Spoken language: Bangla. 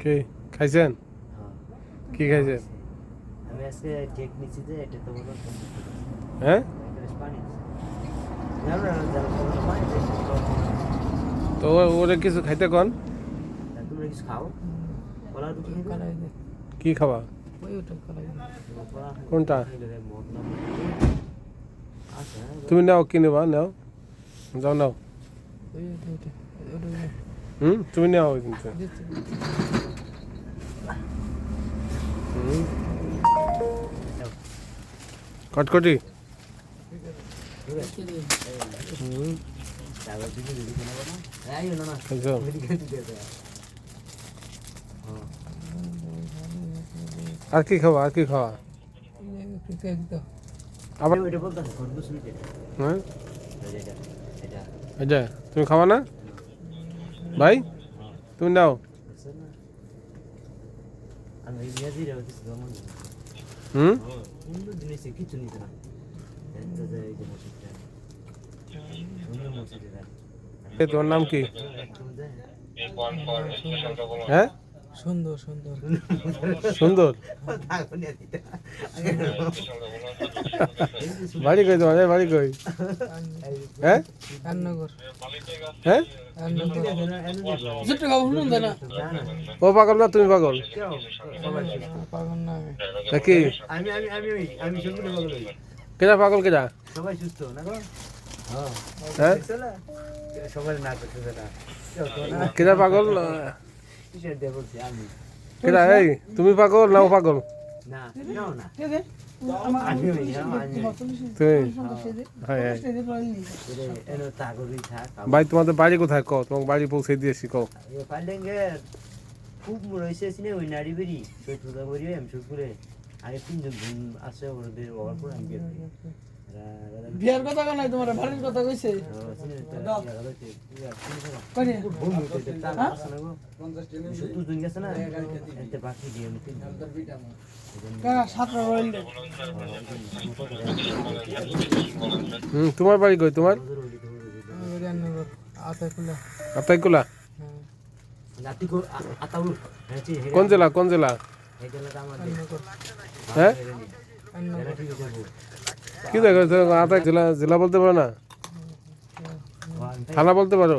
কি খাইছেন? হ্যাঁ। কি খাইছেন? আমি আজকে যে এটা তো বলো। হ্যাঁ? তো ওরে কিছু খাইতে কন? তোমরা কিছু খাও? কলা রুটি খাইবে? কলাই দে কি খাবা? কোনটা? না আচ্ছা তুমি নাও কি নেবা নাও। যাও নাও। হুম? তুমি নাও কিন্তু কটকটি। হ্যাঁ আর কি খাবা আর কি খাওয়া? হ্যাঁ? তুমি খাবা না? ভাই, তুমি নাও বুঝছ না আমি ইংরেজি রে কিছু গমন হুম কিছু নিতে না এত যে এই যে মসজিদটা সুন্দর মসজিদ এটা এ তোমার নাম কি হ্যাঁ সুন্দর সুন্দর। সুন্দর? বাড়ি কই তোমার? এই বাড়ি কই? হ্যাঁ? হ্যাঁ? ও পাগল না তুমি পাগল? পাগল না আমি। তা আমি আমি আমি আমি সবগুলো বলে কেনা পাগল কেনা সবাই সুস্থ না গো? হ্যাঁ? হ্যাঁ? সবাই না করতেছে না। কেনা পাগল? কেনা এই তুমি পাগল নাও পাগল না না হ্যাঁ হ্যাঁ ভাই তোমাদের বাড়ি কোথায় কো তোমার বাড়ি পৌঁছে দিয়েছি কো খুব রয়েছে ওই নারী বেরি সৈতুদা করি আমি শুকুরে আগে তিনজন বোন আছে ওদের বাবার পর আমি বিয়ে রা- বিয়ার কথা নাই তোমার বাড়ির কথা কইছে? হুম তোমার বাড়ি কই তোমার ওদের ওই দিকে ওদের ওই আমি বাড়ি রান্নাঘর আতা খোলা আতাই কোলা হ্যাঁ কোন জেলা কোন জেলা? হ্যাঁ। কি দেখো আতাই জেলা জেলা বলতে পারো না থানা বলতে পারো